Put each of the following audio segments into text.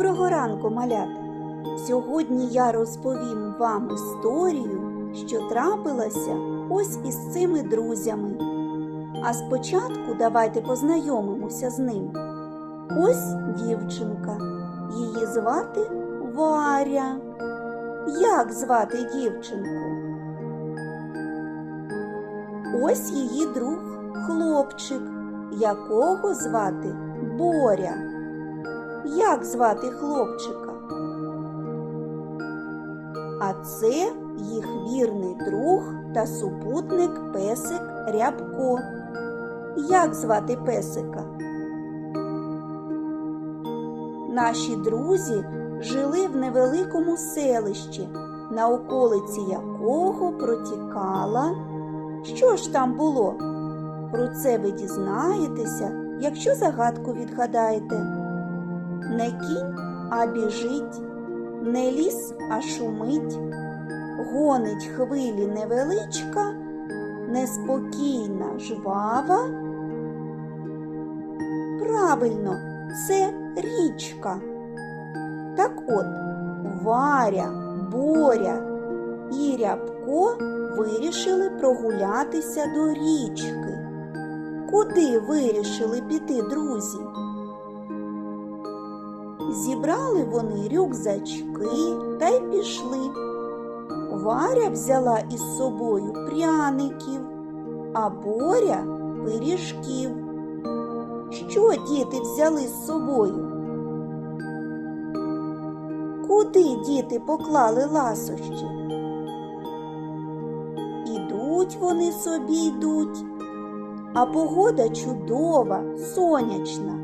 ранку, малята! Сьогодні я розповім вам історію, що трапилася ось із цими друзями. А спочатку давайте познайомимося з ним. Ось дівчинка. Її звати Варя. Як звати дівчинку? Ось її друг хлопчик, якого звати Боря. Як звати хлопчика? А це їх вірний друг та супутник песик Рябко. Як звати песика? Наші друзі жили в невеликому селищі, на околиці якого протікала. Що ж там було? Про це ви дізнаєтеся, якщо загадку відгадаєте. Не кінь, а біжить, не ліс, а шумить, гонить хвилі невеличка, неспокійна жвава. Правильно, це річка. Так от, Варя, Боря і Рябко вирішили прогулятися до річки. Куди вирішили піти друзі? Зібрали вони рюкзачки та й пішли. Варя взяла із собою пряників, а Боря пиріжків. Що діти взяли з собою? Куди діти поклали ласощі? Ідуть вони собі йдуть, а погода чудова, сонячна.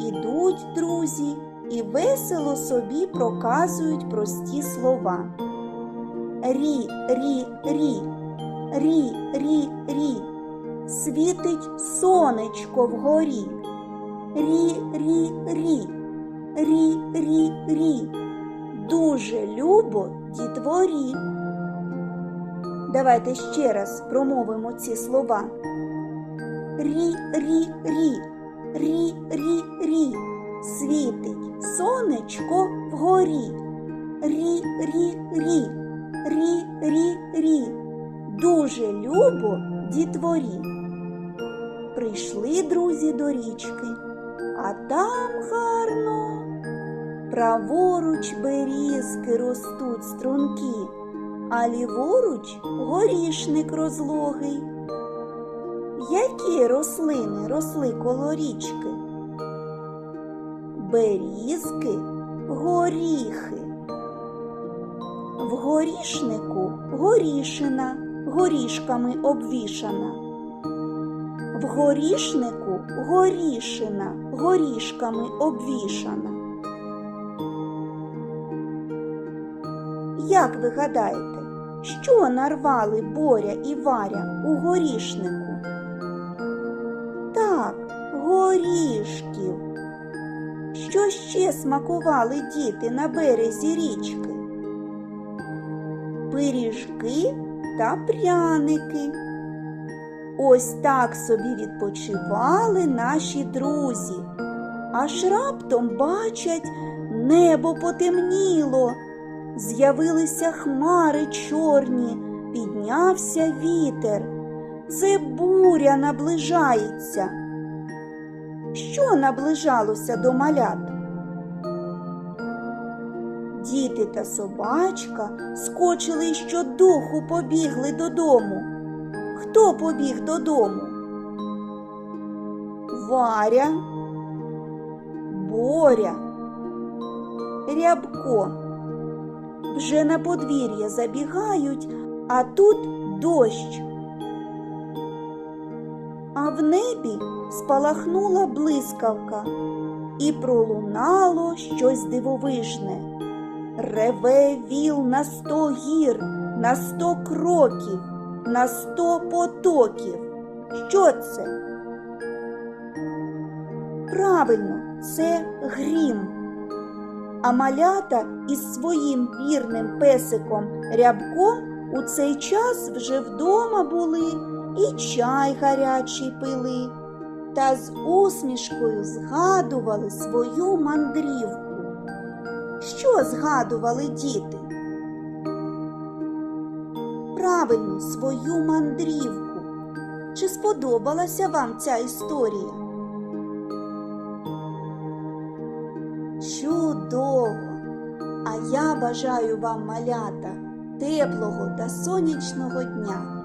Ідуть друзі і весело собі проказують прості слова. Рі, рі, рі, рі, рі, рі, світить сонечко вгорі. Рі, рі, рі, рі, рі, рі, дуже любо дітворі. Давайте ще раз промовимо ці слова. Рі, рі, рі, рі, рі, рі, світить сонечко вгорі. Рі, рі, рі, рі, рі, рі, дуже любо дітворі. Прийшли друзі до річки, а там гарно. Праворуч берізки ростуть струнки, а ліворуч горішник розлогий. Які рослини росли коло річки? Берізки, горіхи. В горішнику горішина, горішками обвішана. В горішнику горішина, горішками обвішана. Як ви гадаєте, що нарвали Боря і Варя у горішнику? Так, горішків. Що ще смакували діти на березі річки? Пиріжки та пряники. Ось так собі відпочивали наші друзі. Аж раптом бачать, небо потемніло. З'явилися хмари чорні, піднявся вітер. Це буря наближається. Що наближалося до малят? Діти та собачка скочили і щодуху побігли додому. Хто побіг додому? Варя, Боря, Рябко. Вже на подвір'я забігають, а тут дощ. В небі спалахнула блискавка і пролунало щось дивовижне. Реве віл на сто гір, на сто кроків, на сто потоків. Що це? Правильно, це грім. А малята із своїм вірним песиком рябком у цей час вже вдома були і чай гарячий пили, та з усмішкою згадували свою мандрівку. Що згадували діти? Правильно, свою мандрівку. Чи сподобалася вам ця історія? Чудово! А я бажаю вам малята теплого та сонячного дня.